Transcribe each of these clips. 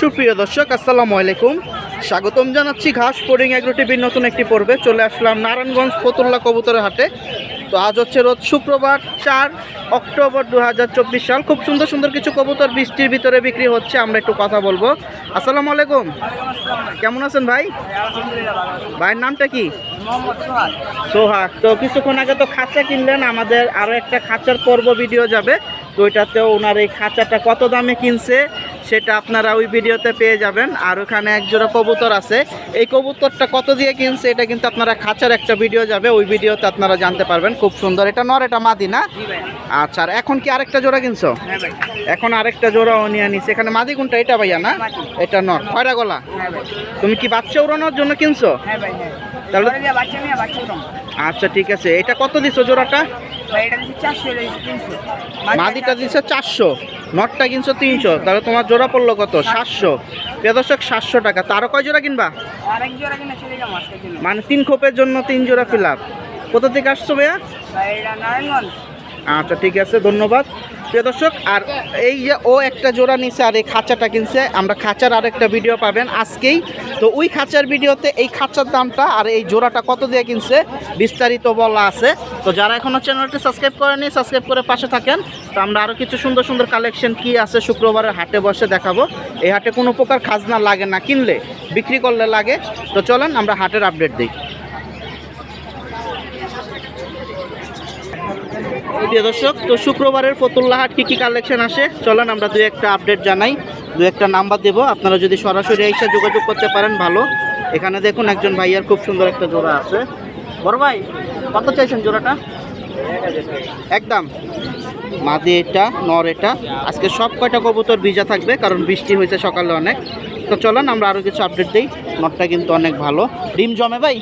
সুপ্রিয় দর্শক, আসসালামু আলাইকুম। স্বাগতম জানাচ্ছি ঘাস পোডিং এগ্রো টিভির নতুন একটি পর্বে। চলে আসলাম নারায়ণগঞ্জ ফতুল্লা কবুতরের হাটে। তো আজ হচ্ছে রোজ শুক্রবার, চার অক্টোবর দু হাজার চব্বিশ সাল। খুব সুন্দর সুন্দর কিছু কবুতর বৃষ্টির ভিতরে বিক্রি হচ্ছে, আমরা একটু কথা বলব। আসসালামু আলাইকুম। কেমন আছেন ভাই? ভাইয়ের নামটা কি? সোহাগ। তো কিছুক্ষণ আগে তো খাঁচা কিনলেন, আমাদের আরও একটা খাঁচার পর্ব ভিডিও যাবে। তো ওইটাতেও ওনার এই খাঁচাটা কত দামে কিনছে সেটা আপনারা ওই ভিডিওতে পেয়ে যাবেন। আর ওখানে এক জোড়া কবুতর আছে। এই কবুতরটা কত দিয়ে কিনছে এটা কিন্তু আপনারা খাঁচার একটা ভিডিও যাবে ওই ভিডিওতে আপনারা জানতে পারবেন। খুব সুন্দর। এটা নর এটা মাদি না? আচ্ছা আর এখন কি আরেকটা জোড়া কিনছো? এখন আরেকটা জোড়া নিয়ে নিছে। এখানে মাদি কোনটা? এটা ভাইয়া না? এটা নর। খয়রা গলা তুমি কি বাচ্চা উড়ানোর জন্য কিনছো? হ্যাঁ ভাই হ্যাঁ। তাহলে আচ্ছা ঠিক আছে। এটা কত জোড়াটা? দিচ্ছি তিনশো। মাদিটা দিচ্ছে চারশো নটটা কিনছো তিনশো তাহলে তোমার জোড়া পড়ল কত? সাতশো। দর্শক সাতশো টাকা। তারও কয় জোড়া কিনবা? মানে তিন খোপের জন্য তিন জোড়া ফিল আপ কোথা থেকে আসছো ভাইয়া? আচ্ছা ঠিক আছে ধন্যবাদ। প্রিয় দর্শক, আর এই যে ও একটা জোড়া নিছে আর এই খাঁচাটা কিনছে, আমরা খাঁচার আর একটা ভিডিও পাবেন আজকেই। তো ওই খাঁচার ভিডিওতে এই খাঁচার দামটা আর এই জোড়াটা কত দিয়ে কিনছে, বিস্তারিত বলা আছে। তো যারা এখনও চ্যানেলটি সাবস্ক্রাইব করেনি, সাবস্ক্রাইব করে পাশে থাকেন। তো আমরা আরও কিছু সুন্দর সুন্দর কালেকশন কি আছে শুক্রবারের হাটে বসে দেখাবো। এই হাটে কোনো প্রকার খাজনা লাগে না, কিনলে, বিক্রি করলে লাগে। তো চলেন আমরা হাটের আপডেট দিই প্রিয় দর্শক, তো শুক্রবারের ফতুল্লাহাট কী কী কালেকশন আসে? চলেন আমরা দু একটা আপডেট জানাই। দু একটা নাম্বার দেবো। আপনারা যদি সরাসরি এসে যোগাযোগ করতে পারেন, ভালো। এখানে দেখুন একজন ভাইয়ার খুব সুন্দর একটা জোড়া আছে। বড় ভাই, কত চাইছেন জোড়াটা? একদম। মাদি এটা, নর এটা। আজকে সব কয়টা কবুতর ভিজা থাকবে, কারণ বৃষ্টি হয়েছে সকালে অনেক। তো চলেন আমরা আরও কিছু আপডেট দিই। নটটা কিন্তু অনেক ভালো। ডিম জমে ভাই?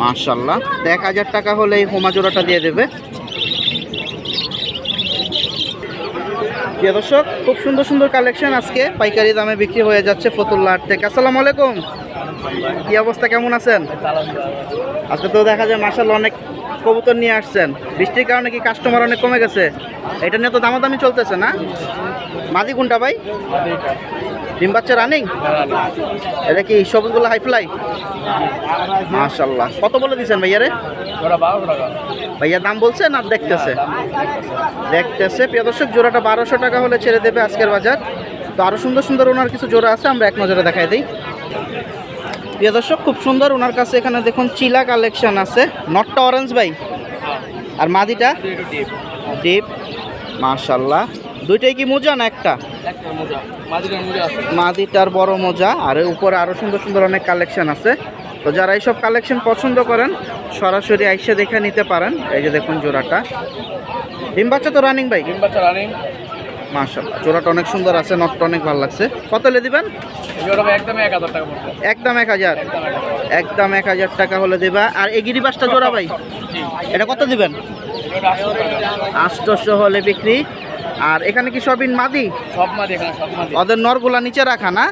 মাশাল্লাহ তো এক হাজার টাকা হলে এই হোমা জোড়াটা দিয়ে দেবে। প্রিয় দর্শক, খুব সুন্দর সুন্দর কালেকশন আজকে। পাইকারি দামে বিক্রি হয়ে যাচ্ছে ফতুল্লা থেকে। আসসালামু আলাইকুম। কি অবস্থা, কেমন আছেন? আজকে তো দেখা যায় মাসাল অনেক কবুতর নিয়ে আসছেন। বৃষ্টির কারণে কি কাস্টমার অনেক কমে গেছে? এটা নিয়ে তো দামাদামি চলতেছে না? মাদি কোনটা ভাই? ডিম বাচ্চা রানিং এটা কি সবুজগুলো হাই ফ্লাই মাশাল্লাহ কত বলে দিচ্ছেন ভাইয়ারে? ভাইয়া দাম বলছে না দেখতেছে? দেখতেছে। প্রিয় দর্শক জোড়াটা বারোশো টাকা হলে ছেড়ে দেবে আজকের বাজার। তো আরও সুন্দর সুন্দর ওনার কিছু জোড়া আছে আমরা এক নজরে দেখাই দিই। প্রিয় দর্শক খুব সুন্দর ওনার কাছে এখানে দেখুন চিলা কালেকশন আছে। নটটা অরেঞ্জ ভাই। আর মাদিটা? ডিপ মাশাল্লাহ দুইটাই কি মোজা না একটা? মাদিটার বড় মোজা আর উপরে আরও সুন্দর সুন্দর অনেক কালেকশন আছে। তো যারা এইসব কালেকশন পছন্দ করেন সরাসরি আইসে দেখে নিতে পারেন। এই যে দেখুন জোড়াটা। ডিম বাচ্চা তো রানিং ভাই ডিম বাচ্চা রানিং মাশাল্লাহ জোড়াটা অনেক সুন্দর আছে নটটা অনেক ভালো লাগছে। কত লে দিবেন? একদম এক হাজার একদম এক হাজার? টাকা হলে দেবা। আর এই গিরিবাসটা জোড়া ভাই? এটা কত দিবেন? আষ্টশো হলে বিক্রি। আর এখানে কি সবিন মাদি? সব মাদি এখানে সব মাদি। ওদের নরগুলা নিচে রাখা না?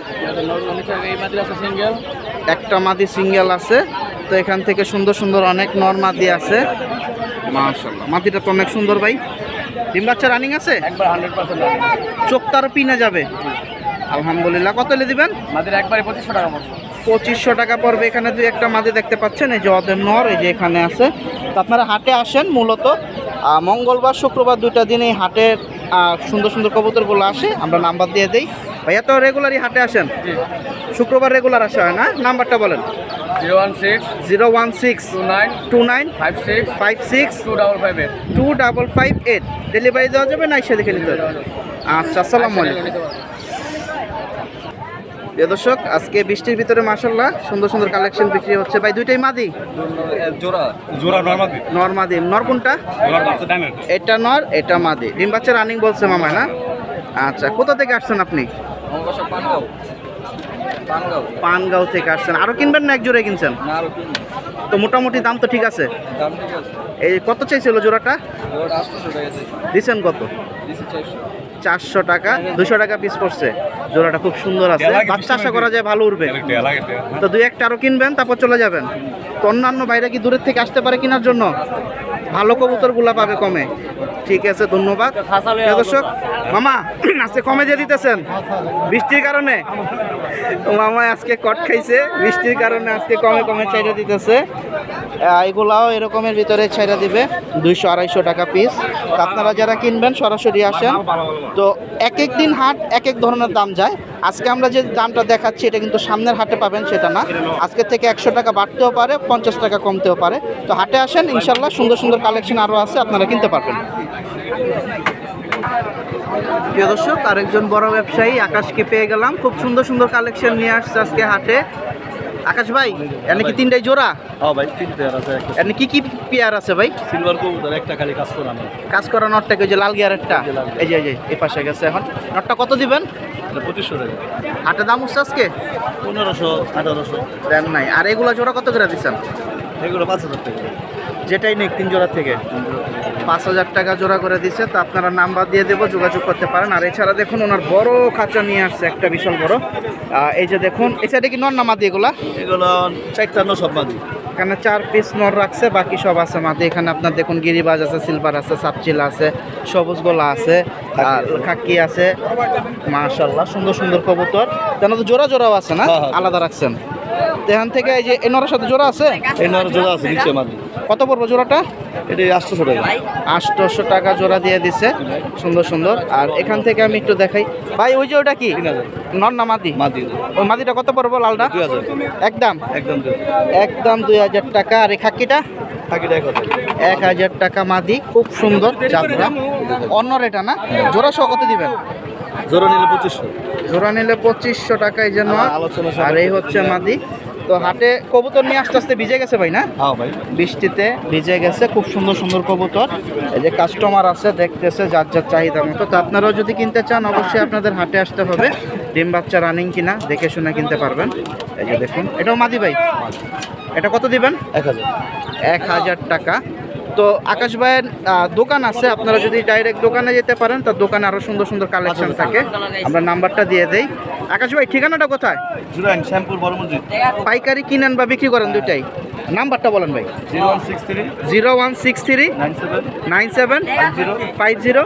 এই মাদি আছে সিঙ্গেল। একটা মাদি সিঙ্গেল আছে। তো এখান থেকে সুন্দর সুন্দর অনেক নর মাদি আছে। মাশাল্লাহ মাদিটা তো অনেক সুন্দর ভাই। ডিম বাচ্চা রানিং আছে? চোখ তারও পিনে যাবে। আলহামদুলিল্লাহ। কত লে দিবেন? মাদির একবারে পঁচিশশো টাকা মতো পঁচিশশো টাকা পড়বে। এখানে দুই একটা মাদি দেখতে পাচ্ছেন। এই যে ওদের নর এই যে এখানে আছে। তো আপনারা হাটে আসেন মূলত। মঙ্গলবার শুক্রবার দুইটা দিন এই হাটের সুন্দর সুন্দর কবুতরগুলো আসে আমরা নাম্বার দিয়ে দিই। ভাইয়া তো রেগুলারই হাটে আসেন? শুক্রবার রেগুলার আসা হয় না? নাম্বারটা বলেন। Zero one six zero one six two nine two nine five six five six two double five eight. Two double five eight. Delivery দেওয়া যাবে না এসে দেখে নিতে আচ্ছা আসসালামু আলাইকুম। প্রিয় দর্শক আজকে বৃষ্টির ভিতরে মাসাল্লাহ সুন্দর সুন্দর কালেকশন বিক্রি হচ্ছে। ভাই দুইটাই মাদি? জোড়া জোড়া নর্মাদি নরমাদি নর কোনটা? এটা নর এটা মাদি। ডিম বাচ্চা রানিং বলছে মামা না? আচ্ছা কোথা থেকে আসছেন আপনি? পানগাঁও থেকে আসছেন। আরও কিনবেন না এক জোড়ে কিনছেন? তো মোটামুটি দাম তো ঠিক আছে? এই কত চাইছিল জোড়াটা? দিছেন কত? চারশো টাকা দুশো টাকা পিস পড়ছে। জোড়াটা খুব সুন্দর আছে। বাচ্চা আশা করা যায় ভালো উঠবে তো দুই একটা আরও কিনবেন তারপর চলে যাবেন। তো অন্যান্য বাইরে কি দূরের থেকে আসতে পারে কেনার জন্য? ভালো কবুতরগুলা পাবে কমে। ঠিক আছে, ধন্যবাদ। দর্শক, মামা, আজকে কমে দিয়ে দিতেছেন? বৃষ্টির কারণে? মামা আজকে কট খাইছে, বৃষ্টির কারণে আজকে কমে কমে ছাইড়া দিতেছে। এগুলাও এরকমের ভিতরে ছাইড়া দিবে, দুইশো আড়াইশো টাকা পিস আপনারা যারা কিনবেন, সরাসরি আসেন। তো এক এক দিন হাট এক এক ধরনের দাম যায়। আজকে আমরা যে দামটা দেখাচ্ছি এটা কিন্তু সামনের হাটে পাবেন সেটা না। আজকে থেকে একশো টাকা বাড়তেও পারে পঞ্চাশ টাকা কমতেও পারে। তো হাটে আসেন ইনশাল্লাহ সুন্দর সুন্দর কালেকশন আরও আছে আপনারা কিনতে পারবেন। প্রিয় দর্শক আরেকজন বড় ব্যবসায়ী আকাশকে পেয়ে গেলাম। খুব সুন্দর সুন্দর কালেকশন নিয়ে আসছে আজকে হাটে। আকাশ ভাই এনে কি তিনটাই জোড়া? হ্যাঁ ভাই তিন পেয়ার আছে এনে কি কি পেয়ার আছে ভাই? সিলভার কবুতর একটা খালি কাজ করা আমার। কাজ করা নটটাকে ওই যে লাল গিয়ারেরটা এই যে এই যে এই পাশে গেছে এখন। নটটা কত দিবেন? পঁচিশশো টাকা। হাটে দাম উঠছে আজকে? পনেরোশো আঠারোশো। দেন নাই। আর এগুলা জোড়া কত করে দিচ্ছেন? এগুলো পাঁচ হাজার টাকা। যেটাই নেই তিন জোড়া থেকে। পাঁচ হাজার টাকা জোড়া করে দিচ্ছে তো আপনারা নাম্বার দিয়ে দেবো যোগাযোগ করতে পারেন। আর এছাড়া দেখুন ওনার বড় খাঁচা নিয়ে আসছে একটা বিশাল বড়। এই যে দেখুন এছাড়া কি নর নামাদি এগুলা? এগুলো চারটান্ন সব এখানে চার পিস নর রাখছে বাকি সব আছে মাঠে এখানে আপনার দেখুন গিরিবাজ আছে সিলভার আছে সাপচিল আছে সবুজ গোলা আছে আর খাকি আছে। মাশাল্লাহ সুন্দর সুন্দর কবুতর। কেন তো জোড়া জোড়াও আছে না? হ্যাঁ, হ্যাঁ। আলাদা রাখছেন? এখান থেকে এই যে এই সাথে জোড়া আছে? এই নর জোড়া আছে নিচে মাদি কত পড়ব জোড়াটা? এটা আটশোশো টাকা। আটশোশো টাকা জোড়া দিয়ে দিছে। সুন্দর সুন্দর। আর এখান থেকে আমি একটু দেখাই। ভাই ওই যে ওটা কি? নর না মাদি? মাদি। ওই মাদিটা কত পড়ব লালটা? একদম একদম একদম দুই হাজার টাকা। আর এই খাক্কিটা থাকিটা এক হাজার। এক হাজার টাকা মাদি। খুব সুন্দর। যাত্রা অন্য রেটা না? জোড়া সহ কত দিবেন? জোড়া নিলে পঁচিশশো। জোড়া নিলে পঁচিশশো টাকায় যেন আলোচনা আর এই হচ্ছে মাদি। তো হাটে কবুতর নিয়ে আস্তে আস্তে ভিজে গেছে ভাই না? হ্যাঁ ভাই। বৃষ্টিতে ভিজে গেছে খুব সুন্দর সুন্দর কবুতর। এই যে কাস্টমার আছে দেখতেছে যার যার চাহিদা মতো। তো আপনারাও যদি কিনতে চান অবশ্যই আপনাদের হাটে আসতে হবে। ডিম বাচ্চা রানিং কিনা দেখে শুনে কিনতে পারবেন। এই যে দেখুন এটাও মাদি ভাই? এটা কত দিবেন? এক হাজার। এক হাজার টাকা। তো আকাশ ভাইয়ের দোকান আছে আপনারা যদি ডাইরেক্ট দোকানে যেতে পারেন তার দোকানে আরও সুন্দর সুন্দর কালেকশন থাকে। আমরা নাম্বারটা দিয়ে দেই। আকাশ ভাই ঠিকানাটা কোথায়? পাইকারি কিনেন বা বিক্রি করেন দুইটাই। নাম্বারটা বলেন ভাই। Zero one six three zero one six three nine seven zero five zero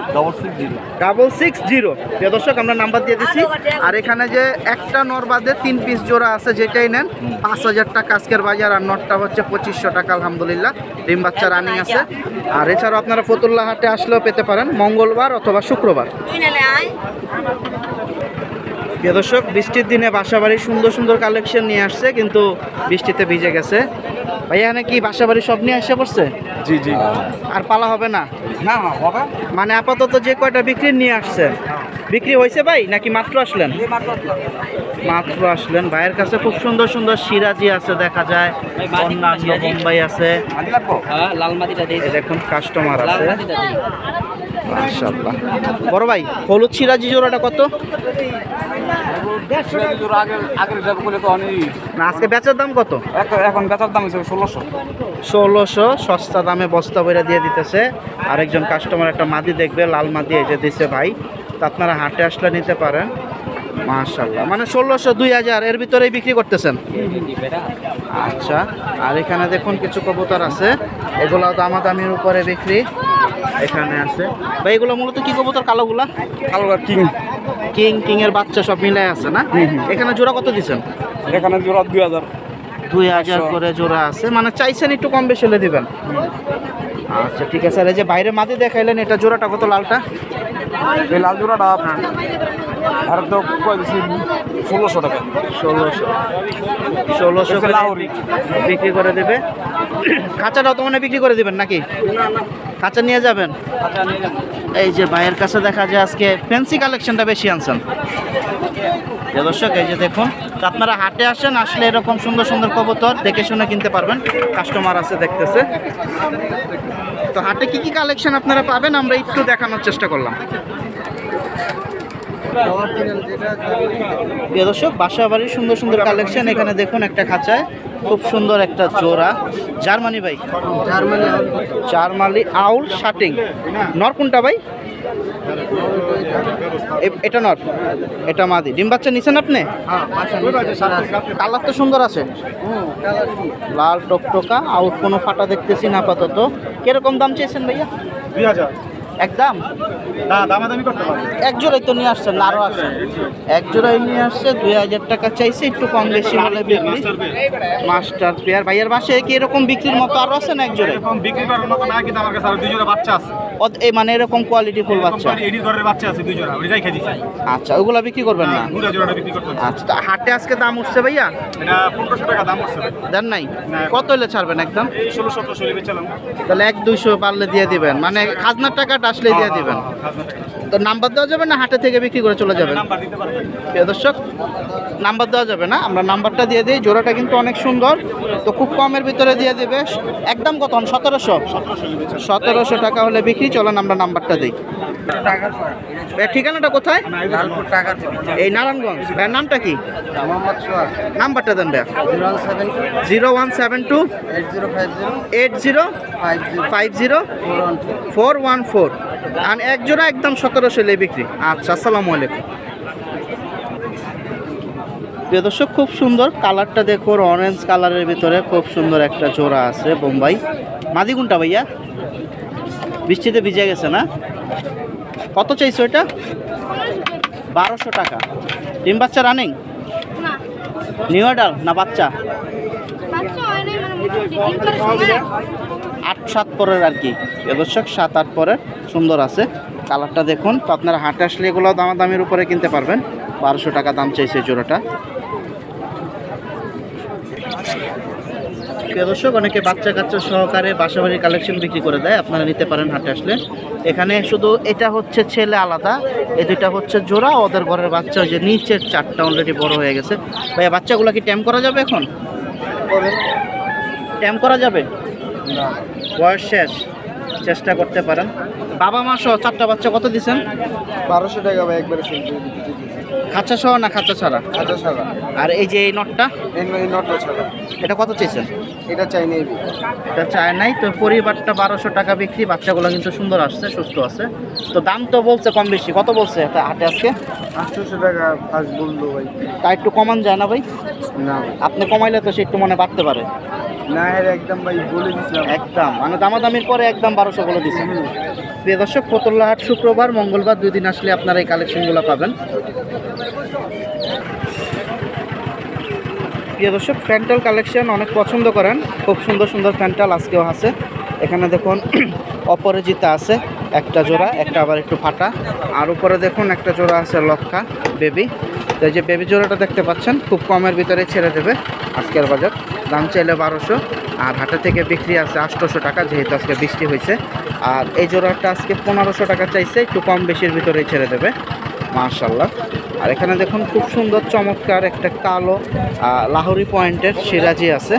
zero. Double six zero. প্রিয় দর্শক আমরা নাম্বার দিয়ে দিচ্ছি আর এখানে যে একটা নর বাদে তিন পিস জোড়া আছে যেটাই নেন পাঁচ হাজার টাকা আজকের বাজার আর নটটা হচ্ছে পঁচিশশো টাকা আলহামদুলিল্লাহ। ডিম বাচ্চা রানিং আছে। আর এছাড়াও আপনারা ফতুল্লা হাটে আসলেও পেতে পারেন মঙ্গলবার অথবা শুক্রবার। প্রিয় দর্শক বৃষ্টির দিনে বাসাবাড়ির সুন্দর সুন্দর কালেকশন নিয়ে আসছে কিন্তু বৃষ্টিতে ভিজে গেছে। ভাই এখানে কি বাসাবাড়ি সব নিয়ে আসে পড়ছে জি জি। আর পালা হবে না? না হবে। মানে আপাতত যে কয়টা বিক্রি নিয়ে আসছে বিক্রি হয়েছে ভাই নাকি মাত্র আসলেন? মাত্র আসলেন। ভাইয়ের কাছে খুব সুন্দর সুন্দর সিরাজি আছে দেখা যায়। অন্যান্য বোম্বাই আছে। হ্যাঁ দেখুন কাস্টমার আছে। মাশাআল্লাহ। বড় ভাই, হলুদ সিরাজি জোড়াটা কত? আজকে বেচার দাম কত? এখন বেচার দাম হিসেবে ষোলোশো ষোলোশো সস্তা দামে বস্তা বইরা দিয়ে দিতেছে। আরেকজন কাস্টমার একটা মাদি দেখবে, লাল মাদি যে দিছে ভাই। তো আপনারা হাটে আসলে নিতে পারেন। মাশাল্লাহ মানে ষোলোশো, দুই হাজার, এর ভিতরেই বিক্রি করতেছেন? আচ্ছা আর এখানে দেখুন কিছু কবুতর আছে। এগুলো দামাদামির উপরে বিক্রি। এখানে আছে। ভাই এগুলো মূলত কি কবুতর কালোগুলা? কালো কিং। কিং কিং এর বাচ্চা সব মিলাই আছে না? এখানে জোড়া কত দিচ্ছেন? এখানে জোড়া দুই হাজার। দুই হাজার করে জোড়া আছে। মানে চাইছেন একটু কম বেশি হলে দিবেন? আচ্ছা ঠিক আছে। আর এই যে বাইরে মাদি দেখাইলেন এটা জোড়াটা কত লালটা? এই লাল জোড়াটা আর তো কয় বেশি ষোলোশো টাকা। ষোলোশো। ষোলোশো বিক্রি করে দেবে। খাঁচাটাও তো মানে বিক্রি করে দিবেন নাকি? খাঁচা নিয়ে যাবেন? এই যে ভাইয়ের কাছে দেখা যায় আজকে ফ্যান্সি কালেকশনটা বেশি আনছেন। দর্শক এই যে দেখুন তো আপনারা হাটে আসেন আসলে এরকম সুন্দর সুন্দর কবুতর দেখে শুনে কিনতে পারবেন। কাস্টমার আছে দেখতেছে। তো হাটে কি কি কালেকশন আপনারা পাবেন আমরা একটু দেখানোর চেষ্টা করলাম। প্রিয় দর্শক বাসা বাড়ির সুন্দর সুন্দর কালেকশন এখানে দেখুন একটা খাঁচায়, খুব সুন্দর একটা জোড়া। জার্মানি ভাই? জার্মানি জার্মানি আউল শাটিং। নর কোনটা ভাই? এটা নর। এটা মাদি। ডিম বাচ্চা নিছেন আপনি? কালার তো সুন্দর আছে। লাল টকটকা আউট কোনো ফাটা দেখতেছি না আপাতত। কীরকম দাম চেয়েছেন ভাইয়া? দুই হাজার। একদম? এক জোড়াই তো নিয়ে আসছেন আরও আসছেন এক জোড়াই নিয়ে আসছে দুই হাজার টাকা চাইছে একটু কম বেশি হলে বিক্রি। মাস্টার প্লেয়ার ভাইয়ের বাসে কি এরকম বিক্রির মতো আরও আছে না এক জোড়াই? এরকম বিক্রি করার মতো না কিন্তু আমার কাছে আরও দুই জোড়া বাচ্চা আছে। এই মানে এরকম কোয়ালিটি ফুল বাচ্চা। আচ্ছা ওগুলা বিক্রি করবেন না। আচ্ছা হাটে আজকে দাম উঠছে ভাইয়া? পনেরোশো টাকা দাম উঠছে দেন নাই? কত হলে ছাড়বেন একদম? তাহলে এক দুইশো পারলে দিয়ে দিবেন। মানে খাজনার টাকাটা আসলে দিয়ে দিবেন। তো নাম্বার দেওয়া যাবে না? হাটে থেকে বিক্রি করে চলে যাবে নাম্বার দিতে প্রিয় দর্শক নাম্বার দেওয়া যাবে না? আমরা নাম্বারটা দিয়ে দিই। জোড়াটা কিন্তু অনেক সুন্দর। তো খুব কমের ভিতরে দিয়ে দেবে। একদম কত? সতেরোশো? সতেরোশো টাকা হলে বিক্রি। চলেন আমরা নাম্বারটা দিই। ঠিকানাটা কোথায়? এই নারায়ণগঞ্জ। ভাইয়ের নামটা কি? নাম্বারটা দেন ভাইয়া। Zero seven zero one seven two. Eight zero five zero. Eight zero five five zero four one four. আর এক জোড়া একদম সতেরোশো লে বিক্রি। আচ্ছা আসসালামু আলাইকুম। প্রিয় দর্শক খুব সুন্দর কালারটা দেখো অরেঞ্জ কালারের ভিতরে খুব সুন্দর একটা জোড়া আছে বোম্বাই। মাদি কোনটা ভাইয়া? বৃষ্টিতে ভিজে গেছে না? কত চাইছো এটা? বারোশো টাকা। ডিম বাচ্চা রানিং? না। নিউ অর্ডার না বাচ্চা? মানে আট সাত পরের আর কি। দর্শক সাত আট পরের সুন্দর আছে। কালারটা দেখুন তো আপনারা হাটে আসলে এগুলো দামাদামির উপরে কিনতে পারবেন। বারোশো টাকা দাম চাইছে জোড়াটা। প্রিয় দর্শক অনেকে বাচ্চা কাচ্চা সহকারে বাসাবাড়ির কালেকশন বিক্রি করে দেয় আপনারা নিতে পারেন হাটে আসলে। এখানে শুধু এটা হচ্ছে ছেলে আলাদা এই দুইটা হচ্ছে জোড়া ওদের ঘরের বাচ্চা ওই যে নিচের চারটা অলরেডি বড় হয়ে গেছে। ভাইয়া বাচ্চাগুলো কি ট্যাম করা যাবে এখন? ট্যাম করা যাবে? বয়স শেষ। চেষ্টা করতে পারেন। বাবা মা সহ চারটা বাচ্চা কত দিছেন বারোশো টাকা ভাই একবারে খাঁচা সহ না খাঁচা ছাড়া? আচ্ছা ছাড়া। আর এই যে এই নটটা? এই নটটা ছাড়া। এটা কত চেয়েছেন এটা চাই নেই এটা চায় নাই তো পরিবারটা বারোশো টাকা বিক্রি বাচ্চাগুলো কিন্তু সুন্দর আসছে সুস্থ আছে। তো দাম তো বলছে কম বেশি কত বলছে এটা হাটে আজকে? আটশোশো টাকা ফার্স্ট বলল ভাই। তা একটু কমান যায় না ভাই? না। আপনি কমাইলে তো সে একটু মনে বাড়তে পারে। না একদম ভাই বলে দিছিলাম। একদম। মানে দামাদামির পরে একদম বারোশো বলে দিচ্ছেন প্রিয় দর্শক ফতুল্লাহাট শুক্রবার মঙ্গলবার দুই দিন আসলে আপনারা এই কালেকশনগুলো পাবেন। প্রিয় দর্শক ফ্যান্টাল কালেকশন অনেক পছন্দ করেন। খুব সুন্দর সুন্দর ফ্যান্টাল আজকেও আছে। এখানে দেখুন অপরাজিতা আছে একটা জোড়া একটা আবার একটু ফাটা। আর উপরে দেখুন একটা জোড়া আছে লক্ষা বেবি। তো এই যে বেবি জোড়াটা দেখতে পাচ্ছেন, খুব কমের ভিতরে ছেড়ে দেবে আজকের বাজার। দাম চাইলে বারোশো, আর হাটে থেকে বিক্রি আছে আটশোশো টাকা, যেহেতু আজকে বৃষ্টি হয়েছে। আর এই জোড়াটা আজকে পনেরোশো টাকা চাইছে, একটু কম বেশির ভিতরেই ছেড়ে দেবে। মার্শাল্লাহ আর এখানে দেখুন, খুব সুন্দর, চমৎকার একটা কালো লাহোরি পয়েন্টের সিরাজি আছে,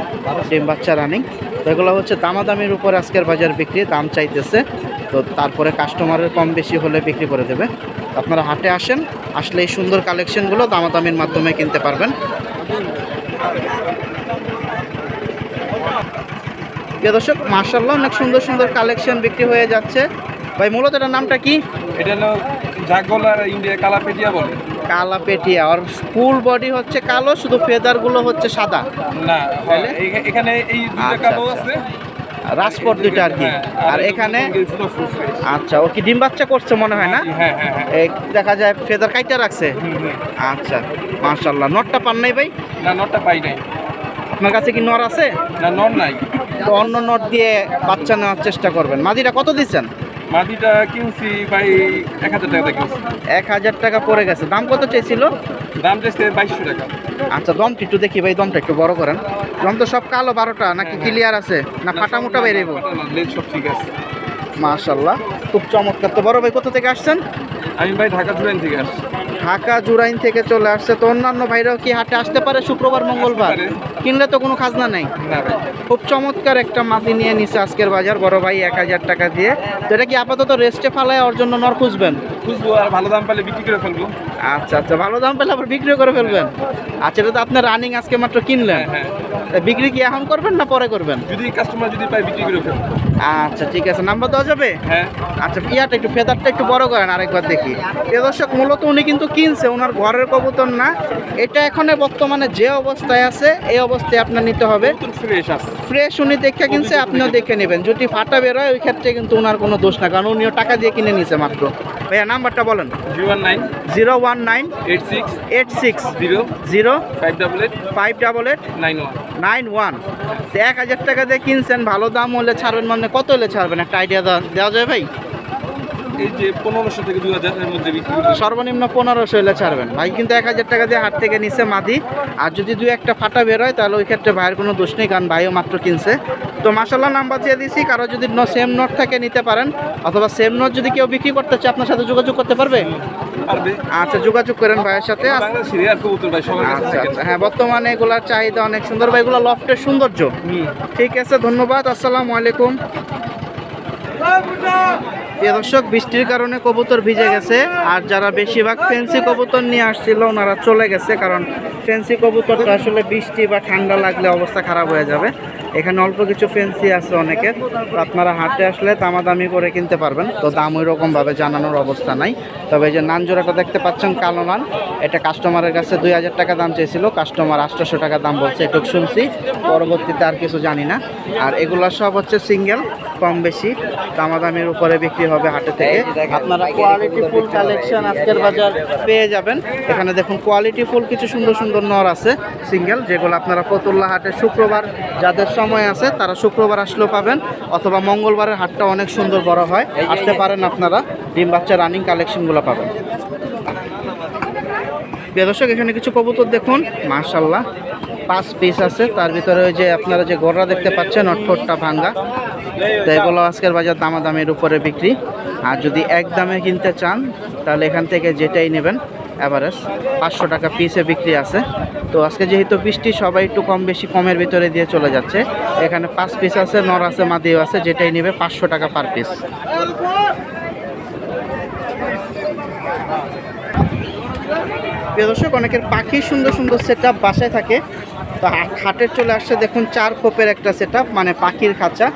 ডিম বাচ্চা রানিং। তো এগুলো হচ্ছে দামাদামির উপর আজকের বাজার বিক্রি, দাম চাইতেছে। তো তারপরে কাস্টমারের কম বেশি হলে বিক্রি করে দেবে। আপনারা হাটে আসেন আসলে এই সুন্দর কালেকশনগুলো দামাদামির মাধ্যমে কিনতে পারবেন। প্রিয় দর্শক মার্শাল্লাহ অনেক সুন্দর সুন্দর কালেকশন বিক্রি হয়ে যাচ্ছে। ভাই মূলত এটার নামটা কি? এটা হলো জাগলার ইন্ডিয়া কালাপেটিয়া বলে। কালা পেটিয়া আর ফুল বডি হচ্ছে কালো শুধু ফেদারগুলো হচ্ছে সাদা। না তাহলে? এখানে এই দুইটা আচ্ছা, কালো আচ্ছা। আছে। রাজপট দুইটা আর কি। হ্যাঁ, আর এখানে আচ্ছা ও কি ডিম বাচ্চা করছে মনে হয় না? হ্যাঁ হ্যাঁ হ্যাঁ। এই দেখা যায় ফেদার কাইটা রাখছে। আচ্ছা মাশাল্লাহ নটটা পান নাই ভাই? না নটটা পাই নাই। আপনার কাছে কি নর আছে? না নর নাই। তো অন্য নট দিয়ে বাচ্চা নেওয়ার চেষ্টা করবেন। মাদিটা কত দিচ্ছেন? মাটিটা কিনছি ভাই এক হাজার টাকা কিনছি। এক হাজার টাকা পড়ে গেছে। দাম কত চেয়েছিল? দাম চেয়েছে বাইশশো টাকা। আচ্ছা দমটা একটু দেখি ভাই দমটা একটু বড় করেন। দম তো সব কালো বারোটা নাকি ক্লিয়ার আছে? না ফাটা মোটা বেরিয়েবো সব ঠিক আছে। মাশাল্লাহ খুব চমৎকার। তো বড় ভাই কোথা থেকে আসছেন? আমি ভাই ঢাকা জুরাইন থেকে আসছি। ঢাকা জুরাইন থেকে চলে আসছে। তো অন্যান্য ভাইরাও কি হাটে আসতে পারে? শুক্রবার মঙ্গলবার? কিনলে তো কোনো খাজনা নেই। খুব চমৎকার একটা মাটি নিয়ে নিছে আজকের বাজার। বড় ভাই এক হাজার টাকা দিয়ে। তো এটা কি আপাতত রেস্টে ফালায় ওর জন্য নর খুঁজবেন? খুঁজবো আর ভালো দাম পেলে বিক্রি করে ফেলব। আচ্ছা আচ্ছা। ভালো দাম পেলে আবার বিক্রি করে ফেলবেন। আচ্ছা এটা তো আপনার রানিং আজকে মাত্র কিনলেন। হ্যাঁ হ্যাঁ। বিক্রি কি এখন করবেন না পরে করবেন? যদি কাস্টমার যদি পায় বিক্রি করে ফেলব। আচ্ছা ঠিক আছে। নাম্বার দেওয়া যাবে? হ্যাঁ। আচ্ছা ইয়াটা একটু ফেদারটা একটু বড় করেন আরেকবার দেখি। দর্শক মূলত উনি কিন্তু কিনছে ওনার ঘরের কবুতর না। এটা এখন বর্তমানে যে অবস্থায় আছে এই অবস্থায় আপনার নিতে হবে। ফ্রেশ উনি দেখে কিনছে আপনিও দেখে নেবেন। যদি ফাটা বেরোয় ওই ক্ষেত্রে কিন্তু ওনার কোনো দোষ না কারণ উনিও টাকা দিয়ে কিনে নিছে মাত্র। ভাইয়া নাম্বারটা বলেন। Zero one nine zero one nine eight six eight six zero zero five double eight five double eight nine one. Nine one. এক হাজার টাকা দিয়ে কিনছেন ভালো দাম হলে ছাড়বেন মানে কত হলে ছাড়বেন? একটা আইডিয়া দেওয়া যায় ভাই? এই যে পনেরোশো থেকে দুই হাজারের মধ্যে বিক্রি সর্বনিম্ন পনেরোশো হলে ছাড়বেন। ভাই কিন্তু এক হাজার টাকা দিয়ে হাট থেকে নিছে মাদি। আর যদি দু একটা ফাটা বের হয় তাহলে ওই ক্ষেত্রে ভাইয়ের কোনো দোষ নেই কারণ ভাইও মাত্র কিনছে। তো মাসাল্লাহ নাম্বার দিয়ে দিয়েছি কারও যদি সেম নোট থাকে নিতে পারেন। অথবা সেম নোট যদি কেউ বিক্রি করতে চায় আপনার সাথে যোগাযোগ করতে পারবে? আচ্ছা যোগাযোগ করেন ভাইয়ের সাথে। আচ্ছা হ্যাঁ বর্তমানে এগুলার চাহিদা অনেক সুন্দর। ভাই এগুলো লফটের সৌন্দর্য। ঠিক আছে ধন্যবাদ আসসালামু আলাইকুম। দর্শক, বৃষ্টির কারণে কবুতর ভিজে গেছে। আর যারা বেশিরভাগ ফেন্সি কবুতর নিয়ে আসছিল, ওনারা চলে গেছে, কারণ ফেন্সি কবুতরটা আসলে বৃষ্টি বা ঠান্ডা লাগলে অবস্থা খারাপ হয়ে যাবে। এখানে অল্প কিছু ফেন্সি আছে অনেকের আপনারা হাটে আসলে দামাদামি করে কিনতে পারবেন। তো দাম ওই রকমভাবে জানানোর অবস্থা নাই। তবে এই যে নান জোড়াটা দেখতে পাচ্ছেন, কালো নান, এটা কাস্টমারের কাছে দুই হাজার টাকা দাম চেয়েছিল কাস্টমার আটশোশো টাকা দাম বলছে, এটুক শুনছি, পরবর্তীতে আর কিছু জানি না। আর এগুলো সব হচ্ছে সিঙ্গেল কম বেশি দামাদামির উপরে বিক্রি হবে হাটে থেকে। আপনারা কোয়ালিটি ফুল কালেকশন আজকের বাজার পেয়ে যাবেন। এখানে দেখুন কোয়ালিটি ফুল কিছু সুন্দর সুন্দর নর আছে সিঙ্গেল যেগুলো আপনারা ফতুল্লা হাটে শুক্রবার, যাদের সময় আছে, তারা শুক্রবার আসলেও পাবেন, অথবা মঙ্গলবারের হাটটা অনেক সুন্দর বড় হয়, আসতে পারেন আপনারা, ডিম বাচ্চা রানিং কালেকশনগুলো পাবেন। দর্শক এখানে কিছু কবুতর দেখুন মার্শাল্লাহ পাঁচ পিস আছে, তার ভিতরে ওই যে আপনারা যে গররা দেখতে পাচ্ছেন অঠোরটা ভাঙ্গা। তো এগুলো আজকের বাজার দামাদামের উপরে বিক্রি। আর যদি এক দামে কিনতে চান, তাহলে এখান থেকে যেটাই নেবেন অ্যাভারেজ পাঁচশো টাকা পিসে বিক্রি আছে। তো আজকে যেহেতু বৃষ্টি, সবাই একটু কম বেশি কমের ভিতরে দিয়ে চলে যাচ্ছে। এখানে পাঁচ পিস আছে, নর আছে, মাদিও আছে, যেটাই নেবে পাঁচশো টাকা পার পিস দর্শক, অনেকের পাখি সুন্দর সুন্দর সেট বাসায় থাকে। তো হাট- হাটে চলে আসছে, দেখুন চার খোপের একটা সেট মানে পাখির খাঁচা।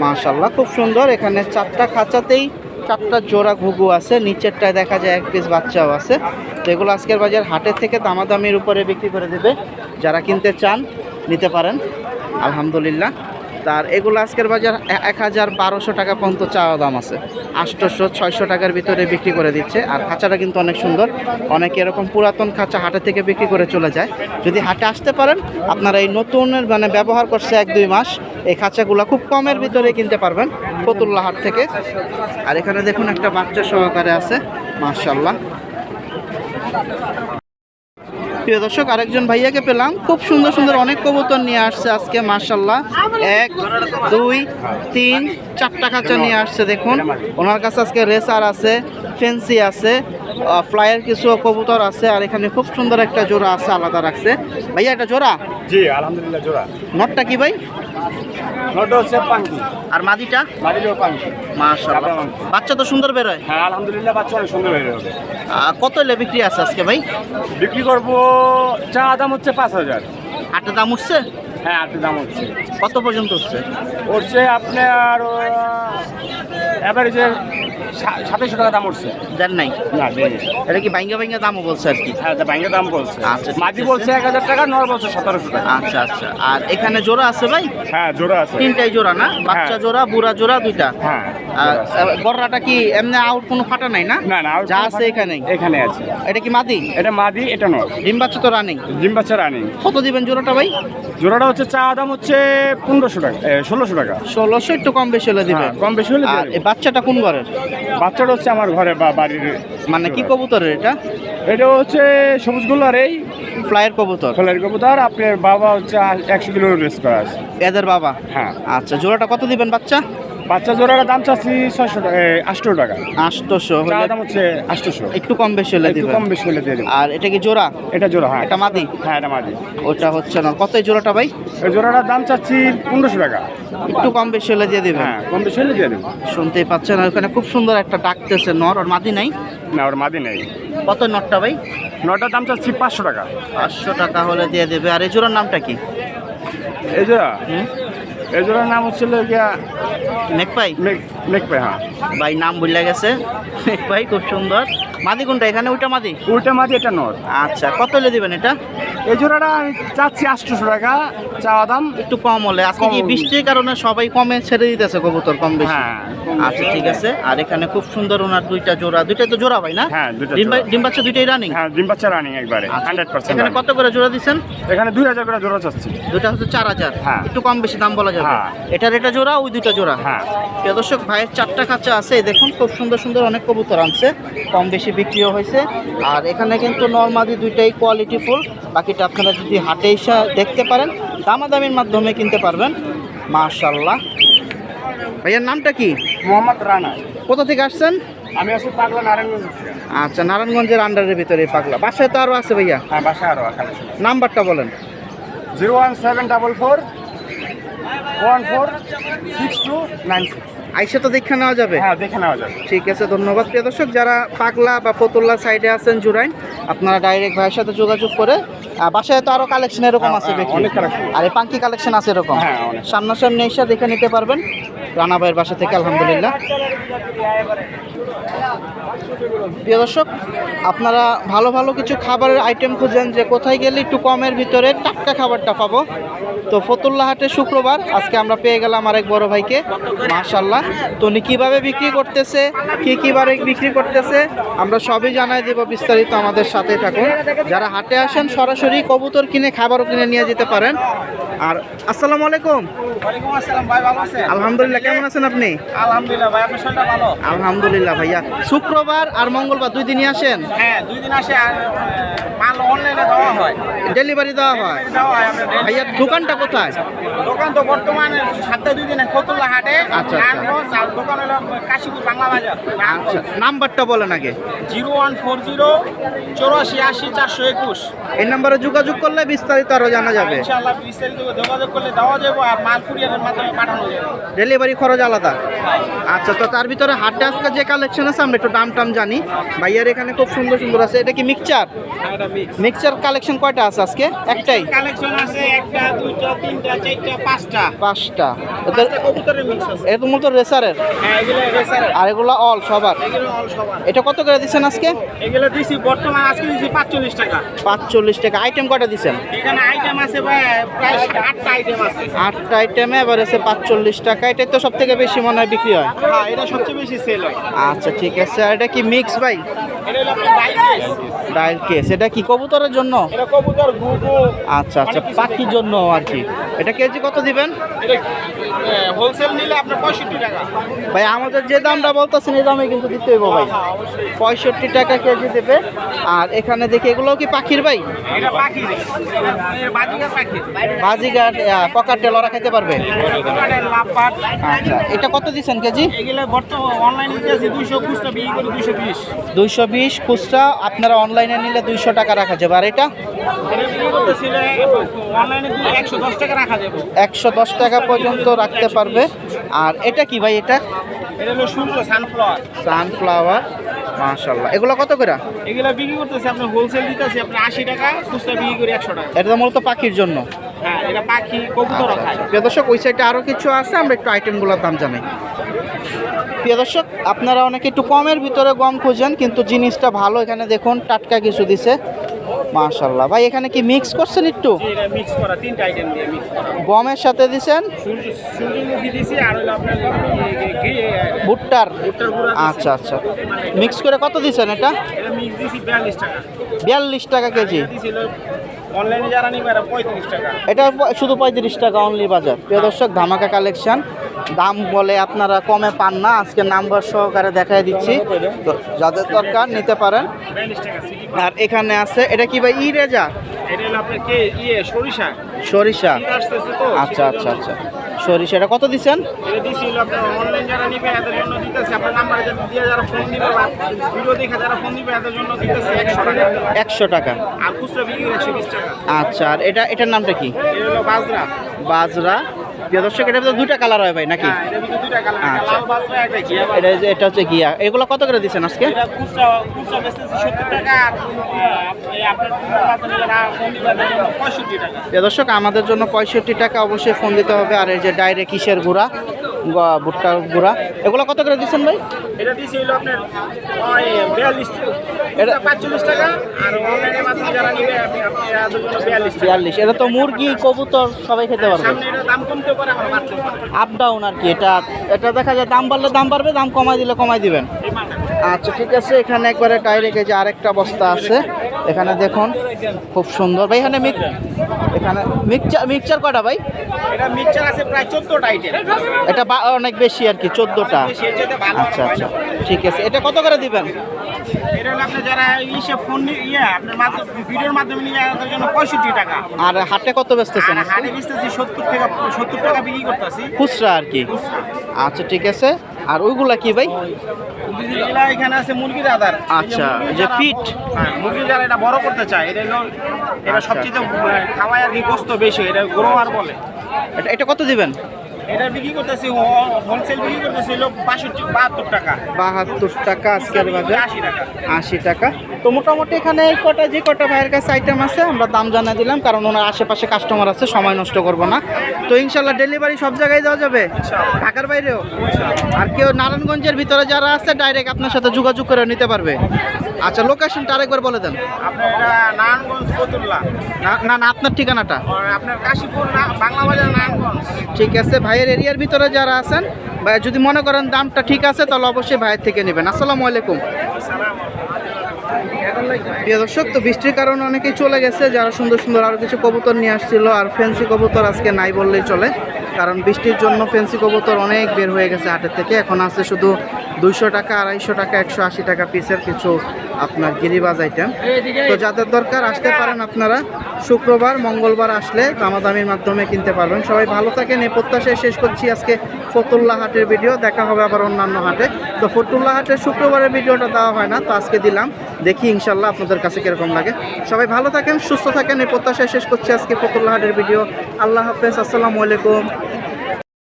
মাশাল্লাহ খুব সুন্দর। এখানে চারটা খাঁচাতেই চারটা জোড়া ঘুঘু আছে, নিচেরটায় দেখা যায় এক পিস বাচ্চাও আছে। তো এগুলো আজকের বাজার হাটের থেকে দামাদামির উপরে বিক্রি করে দেবে। যারা কিনতে চান, নিতে পারেন। আলহামদুলিল্লাহ। তার এগুলো আজকের বাজার এক হাজার বারোশো টাকা পর্যন্ত চাওয়া দাম আছে। আটশোশো, ছয়শো টাকার ভিতরে বিক্রি করে দিচ্ছে। আর খাঁচাটা কিন্তু অনেক সুন্দর। অনেকে এরকম পুরাতন খাঁচা হাটে থেকে বিক্রি করে চলে যায়। যদি হাটে আসতে পারেন, আপনারা এই নতুনের মানে ব্যবহার করছে এক দুই মাস, এই খাঁচাগুলো খুব কমের ভিতরে কিনতে পারবেন ফতুল্লা হাট থেকে। আর এখানে দেখুন একটা বাচ্চা সহকারে আছে মার্শাল্লাহ প্রিয় দর্শক আরেকজন ভাইয়াকে পেলাম। খুব সুন্দর সুন্দর অনেক কবুতর নিয়ে আসছে আজকে মার্শাল্লাহ এক দুই তিন চারটা খাঁচা নিয়ে আসছে দেখুন। ওনার কাছে আজকে রেসার আছে ফেন্সি আছে ফ্লাইয়ের কিছু কবুতর আছে আর এখানে খুব সুন্দর একটা জোড়া আছে আলাদা রাখছে। ভাইয়া একটা জোড়া? জি আলহামদুলিল্লাহ জোড়া। নটটা কি ভাই? নটা হচ্ছে পাঙ্কি আর মাদিটা? মাটিলেও পাঙ্কি বাচ্চা তো সুন্দর বেরোয় হ্যাঁ। আলহামদুলিল্লাহ বাচ্চা অনেক সুন্দর বের হবে। কত এলে বিক্রি আছে আজকে ভাই? বিক্রি করব চা দাম হচ্ছে পাঁচ হাজার। আটটা দাম উঠছে? হ্যাঁ আটটি দাম হচ্ছে। কত পর্যন্ত হচ্ছে? উঠছে আপনার অ্যাভারেজে সাতাশশো টাকা দাম উঠছে। দেন নাই? না এটা কি বাইঙ্গা বাইঙ্গা দামও বলছে আর কি? হ্যাঁ বাইঙ্গা দাম বলছে। আচ্ছা, মাঝি বলছে এক হাজার টাকা নয় বলছে সতেরোশো টাকা। আচ্ছা আচ্ছা। আর এখানে জোড়া আছে ভাই? হ্যাঁ জোড়া আছে। তিনটাই জোড়া না? বাচ্চা হ্যাঁ। জোড়া বুড়া জোড়া দুইটা? হ্যাঁ। গররাটা কি এমনি আউট কোনো ফাটা নাই না? না না যা আছে এখানেই। এখানে আছে। এটা কি মাদি? এটা মাদি এটা নর ডিম বাচ্চা তো রানিং জিম বাচ্চা রানিং কত দিবেন জোড়াটা ভাই? জোড়াটা হচ্ছে চা দাম হচ্ছে পনেরোশো টাকা ষোলোশো টাকা। ষোলোশো একটু কম বেশি হলে দিবেন। হ্যাঁ, কম বেশি হলে আর বাচ্চাটা কোন ঘরের? বাচ্চাটা হচ্ছে আমার ঘরে বা বাড়ির মানে কি কবুতরের এটা? এটা হচ্ছে সবুজ গোল্লার এই ফ্লাইয়ের কবুতর। ফলের কবুতর। আপনার বাবা হচ্ছে একশো কিলো রেস করা আছে। এদের বাবা? হ্যাঁ। আচ্ছা জোড়াটা কত দিবেন বাচ্চা? বাচ্চা জোড়ার দাম চাচ্ছি ছয়শো টাকা আটশো টাকা। আটশোশো দাম হচ্ছে আটশোশো একটু কম বেশি হলে একটু কম বেশি হলে দিয়ে দেবো। আর এটা কি জোড়া? এটা জোড়া হ্যাঁ। এটা মাদি? হ্যাঁ এটা মাদি। ওটা হচ্ছে না। কত জোড়াটা ভাই? এই জোড়াটার দাম চাচ্ছি পনেরোশো টাকা। একটু কম বেশি হলে দিয়ে দিবেন। হ্যাঁ কম বেশি হলে দিয়ে দেবো। শুনতেই পাচ্ছেন ওখানে খুব সুন্দর একটা ডাকতেছে নর ওর মাদি নাই? না ওর মাদি নেই। কত নটটা ভাই? নটার দাম চাচ্ছি পাঁচশো টাকা। পাঁচশো টাকা হলে দিয়ে দেবে। আর এই জোড়ার নামটা কি? এই জোড়া হুম? এই জোড়ার নাম হচ্ছিল গিয়া নেক পাই মেক মেক হ্যাঁ ভাই নাম ভুলে গেছে। পাই খুব সুন্দর। মাদি কোনটা? এখানে ওইটা মাদি? উল্টা মাঝে এটা নর। আচ্ছা কত হলে দিবেন এটা? এই জোড়াটা আমি চাচ্ছি আটশোশো টাকা চাওয়া দাম। একটু কম হলে। আজকে কি বৃষ্টির কারণে সবাই কমে ছেড়ে দিতেছে কবুতর কম বেশি? হ্যাঁ আচ্ছা ঠিক আছে। আর এখানে খুব সুন্দর ওনার দুইটা জোড়া। দুইটাই তো জোড়া ভাই না? হ্যাঁ, দুইটা ডিম বাচ্চা দুইটাই রানিং হ্যাঁ ডিম বাচ্চা রানিং একবারে হান্ড্রেড পার্সেন্ট এখানে কত করে জোড়া দিচ্ছেন? এখানে দুই হাজার করে জোড়া চাচ্ছি। দুইটা হচ্ছে চার হাজার। হ্যাঁ। একটু কম বেশি দাম বলা যাবে। হ্যাঁ। এটার এটা জোড়া ওই দুইটা জোড়া? হ্যাঁ। দর্শক ভাইয়ের চারটা খাঁচা আছে দেখুন খুব সুন্দর সুন্দর অনেক কবুতর আনছে কম বেশি বিক্রিও হয়েছে। আর এখানে কিন্তু নর্মাদি দুইটাই কোয়ালিটি ফুল বাকিটা আপনারা যদি হাটে এসে দেখতে পারেন দামাদামির মাধ্যমে কিনতে পারবেন মাশাল্লাহ ভাইয়ার নামটা কি? মোহাম্মদ রানা। কোথা থেকে আসছেন? আমি আছি পাগলা নারায়ণগঞ্জ। আচ্ছা নারায়ণগঞ্জের আন্ডারের ভিতরে পাগলা। বাসায় তো আরও আছে ভাইয়া? হ্যাঁ বাসা আরও নাম্বারটা বলেন। Zero one seven double four one four six two nine six. আইসা তো দেখে নেওয়া যাবে। হ্যাঁ দেখে নেওয়া যাবে। ঠিক আছে ধন্যবাদ প্রিয় দর্শক। যারা পাগলা বা ফতুল্লা সাইডে আছেন জুরাইন আপনারা ডাইরেক্ট ভাইয়ের সাথে যোগাযোগ করে বাসায় তো আরও কালেকশন এরকম হ্যাঁ, আছে হ্যাঁ, দেখি। অনেক কালেকশন আর এই পাঙ্কি কালেকশন আছে এরকম। হ্যাঁ, অনেক। সামনাসামনি এসে দেখে নিতে পারবেন। রানা ভাইয়ের বাসা থেকে আলহামদুলিল্লাহ। প্রিয় দর্শক আপনারা ভালো ভালো কিছু খাবারের আইটেম খুঁজেন যে কোথায় গেলে একটু কমের ভিতরে টাটকা খাবারটা পাবো। তো ফতুল্লা হাটে শুক্রবার আজকে আমরা পেয়ে গেলাম আরেক বড় ভাইকে মাশাল্লাহ তো উনি কীভাবে বিক্রি করতেছে কী কীভাবে বিক্রি করতেছে আমরা সবই জানাই দেব বিস্তারিত আমাদের সাথে থাকুন। যারা হাটে আসেন সরাসরি কবুতর কিনে খাবারও কিনে নিয়ে যেতে পারেন। আর আসসালামু আলাইকুম। আলহামদুলিল্লাহ কেমন আছেন আপনি? আলহামদুলিল্লাহ ভাই আপনার ভালো? আলহামদুলিল্লাহ ভাইয়া। শুক্রবার আর মঙ্গলবার দুই দিনই আসেন? হ্যাঁ দুই দিন আসে আর মাল অনলাইনে দেওয়া হয়। ডেলিভারি দেওয়া হয়? দেওয়া হয় আমরা ভাইয়ার দোকানটা কোথায়? দোকান তো বর্তমানে সপ্তাহে দুই দিনে ফতুল্লা হাটে আচ্ছা, আচ্ছা। আর দোকান হলো কাশীপুর বাংলা বাজার। আচ্ছা নাম্বারটা বলেন আগে। জিরো ওয়ান ফোর জিরো চৌরাশি আশি চারশো একুশ। এই নাম্বারে যোগাযোগ করলে বিস্তারিত আরও জানা যাবে। ইনশাআল্লাহ বিস্তারিত যোগাযোগ করলে দেওয়া যাবে আর মাল কুরিয়ারের মাধ্যমে পাঠানো যাবে। ডেলিভারি খরচ আলাদা। আচ্ছা তো তার ভিতরে হাটে আজকে যে কালেকশন আছে আমরা একটু দাম টাম জানি। ভাইয়ার এখানে খুব সুন্দর সুন্দর আছে। এটা কি মিক্সচার মিক্সচার কালেকশন কয়টা আছে আজকে? একটাই? কালেকশন আছে একটা দুইটা তিনটা চারটা পাঁচটা। পাঁচটা। পাঁচটা কবুতরের মিক্স আছে। এর মতো রেসারের হ্যাঁ এগুলো রেসার আর এগুলা অল সবার? এগুলো অল সবার। এটা কত করে দিচ্ছেন আজকে? এগুলো দিছি বর্তমান আজকে দিছি পাঁচচল্লিশ টাকা। পাঁচচল্লিশ টাকা। আইটেম কয়টা দিচ্ছেন? এখানে আইটেম আছে ভাই প্রায় আটটা আইটেম আছে। আটটা আইটেমে এবার এসে পাঁচচল্লিশ টাকা। এটাই তো সব থেকে বেশি মনে হয় বিক্রি হয়। হ্যাঁ এটা সবচেয়ে বেশি সেল হয়। আচ্ছা ঠিক আছে। আর এটা কি মিক্স ভাই ডায়ের কেস। এটা কি কবুতরের জন্য? আচ্ছা আচ্ছা পাখির জন্য আর কি। এটা কেজি কত দিবেন? হোলসেল নিলে আপনার পঁয়ষট্টি টাকা। ভাই আমাদের যে দামটা বলতেছেন এই দামে কিন্তু দিতে হইব ভাই। হ্যাঁ পঁয়ষট্টি টাকা কেজি দেবে। আর এখানে দেখি এগুলোও কি পাখির ভাই? বাজিঘাট পকার ওরা খেতে পারবে? আচ্ছা এটা কত দিচ্ছেন কেজি? দুইশো বিশ খুচরা আপনারা অনলাইনে নিলে দুইশো টাকা রাখা যাবে। আর এটা? একশো দশ টাকা পর্যন্ত রাখতে পারবে। আর এটা কি ভাই এটা? সানফ্লাওয়ার মাশাল্লাহ এগুলো কত করে? এগুলো বিক্রি করতেছে আপনি হোলসেল দিতেছি আপনি আশি টাকা খুচরা বিক্রি করে একশো টাকা এটা তো মূলত পাখির জন্য। হ্যাঁ এটা পাখি কবুতর খায়। দর্শক ওই সাইডে আরও কিছু আছে আমরা একটু আইটেমগুলোর দাম জানাই। প্রিয় দর্শক আপনারা অনেকে একটু কমের ভিতরে গম খুঁজেন কিন্তু জিনিসটা ভালো। এখানে দেখুন টাটকা কিছু দিছে। মাশাল্লাহ ভাই এখানে কি মিক্স করছেন একটু? মিক্স করা তিনটা আইটেম দিয়ে মিক্স করা। গমের সাথে দিছেন? সূর্যমুখী দিছি আর হলো আপনার ভুট্টার? ভুট্টার গুঁড়া আচ্ছা আচ্ছা। মিক্স করে কত দিছেন এটা? এটা মিক্স দিছি বিয়াল্লিশ টাকা। কেজি। অনলাইনে যারা নিবে এরা পঁয়ত্রিশ টাকা। এটা শুধু পঁয়ত্রিশ টাকা অনলি বাজার। প্রিয় দর্শক ধামাকা কালেকশন দাম বলে আপনারা কমে পান না। আজকে নাম্বার সহকারে দেখাই দিচ্ছি। তো যাদের দরকার নিতে পারেন। আর এখানে আছে এটা কি ভাই ই রেজা এটা ইয়ে সরিষা? সরিষা। আচ্ছা আচ্ছা আচ্ছা। সরিষা সেটা কত দিচ্ছেন? এটা দিছি হলো আপনার অনলাইন যারা নিবে দিতেছে। আপনার নাম্বারে দিয়ে যারা ফোন দিবে বা ভিডিও দেখে যারা ফোন দিবে এদের দিতেছে একশো টাকা। আচ্ছা আর এটা এটার নামটা কি? বাজরা। বাজরা। প্রিয় দর্শক এটা তো দুইটা কালার হয় ভাই নাকি? হ্যাঁ আচ্ছা। এটা এটা হচ্ছে গিয়া এগুলো কত করে দিচ্ছেন আজকে? প্রিয় দর্শক আমাদের জন্য পঁয়ষট্টি টাকা অবশ্যই ফোন দিতে হবে। আর এই যে ডাইরেক্ট কিসের গুঁড়া? ভুট্টার গুঁড়া এগুলো কত করে দিচ্ছেন ভাই? এটা দিয়েছি হলো আপনার ওই বিয়াল্লিশ এটা পাঁচচল্লিশ টাকা আর অনলাইনে মাধ্যমে যারা নিবে বিয়াল্লিশ বিয়াল্লিশ এটা তো মুরগি কবুতর সবাই খেতে পারবে। দাম কমতে পারে আপ ডাউন আর কি এটা এটা দেখা যায় দাম বাড়লে দাম বাড়বে দাম কমাই দিলে কমাই দিবেন। আচ্ছা ঠিক আছে এখানে একবারে এই যে আরেকটা বস্তা আছে। এখানে দেখুন খুব সুন্দর। ভাই এখানে এখানে মিক্সচার মিক্সচার কটা ভাই? এটা মিক্সচার আছে প্রায় চোদ্দোটা আইটেম এটা বা- অনেক বেশি আর কি চোদ্দোটা। সের যেতে ভালো আর আচ্ছা আচ্ছা ঠিক আছে। এটা কত করে দিবেন? ইয়ে আর হাটে কত বেচতেছেন খুচরা আর কি। আচ্ছা ঠিক আছে। আর ওইগুলা কি ভাই? এখানে আছে মুরগির আদার। আচ্ছা, যে ফিট? হ্যাঁ মুরগির যারা এটা বড় করতে চায় এটা এটা আচ্ছা, সবচেয়ে খাওয়ায় আর কি গোস্ত বেশি এটা গ্রোয়ার বলে। এটা এটা কত দিবেন? এটা বিক্রি করতেছি হোলসেল বিক্রি করতেছি হলো বাষট্টি বাহাত্তর টাকা। বাহাত্তর টাকা আজকের বাজার। আশি টাকা। আশি টাকা। তো মোটামুটি এখানে এই কটা যে কটা ভাইয়ের কাছে আইটেম আছে আমরা দাম জানিয়ে দিলাম কারণ ওনার আশেপাশে কাস্টমার আছে সময় নষ্ট করব না। তো ইনশাল্লাহ ডেলিভারি সব জায়গায় দেওয়া যাবে? ঢাকার বাইরেও? আর কেউ নারায়ণগঞ্জের ভিতরে যারা আছে ডাইরেক্ট আপনার সাথে যোগাযোগ করে নিতে পারবে। আচ্ছা লোকেশনটা আরেকবার বলে দেন। আপনার নারায়ণগঞ্জ না না আপনার ঠিকানাটা? আপনার কাশীপুর না বাংলা বাজার নারায়ণগঞ্জ। ঠিক আছে ভাইয়ের এরিয়ার ভিতরে যারা আছেন ভাই যদি মনে করেন দামটা ঠিক আছে তাহলে অবশ্যই ভাইয়ের থেকে নেবেন। আসসালামু আলাইকুম। প্রিয় দর্শক তো বৃষ্টির কারণে অনেকেই চলে গেছে যারা সুন্দর সুন্দর আরও কিছু কবুতর নিয়ে আসছিল আর ফ্যান্সি কবুতর আজকে নাই বললেই চলে। কারণ বৃষ্টির জন্য ফেন্সি কবুতর অনেক বের হয়ে গেছে হাটের থেকে। এখন আছে শুধু দুইশো টাকা, আড়াইশো টাকা, একশো আশি টাকা পিসের কিছু আপনার গিরিবাজ আইটেম তো যাদের দরকার আসতে পারেন আপনারা। শুক্রবার, মঙ্গলবার আসলে দামাদামির মাধ্যমে কিনতে পারবেন। সবাই ভালো থাকেন, এই প্রত্যাশায় শেষ করছি আজকে ফতুল্লা হাটের ভিডিও। দেখা হবে আবার অন্যান্য হাটে। তো ফতুল্লা হাটের শুক্রবারের ভিডিওটা দেওয়া হয় না, তো আজকে দিলাম। দেখি ইনশাল্লাহ আপনাদের কাছে কীরকম লাগে। সবাই ভালো থাকেন, সুস্থ থাকেন, এই প্রত্যাশায় শেষ করছি আজকে ফতুল্লা হাটের ভিডিও। আল্লাহ হাফেজ, আসসালামু আলাইকুম।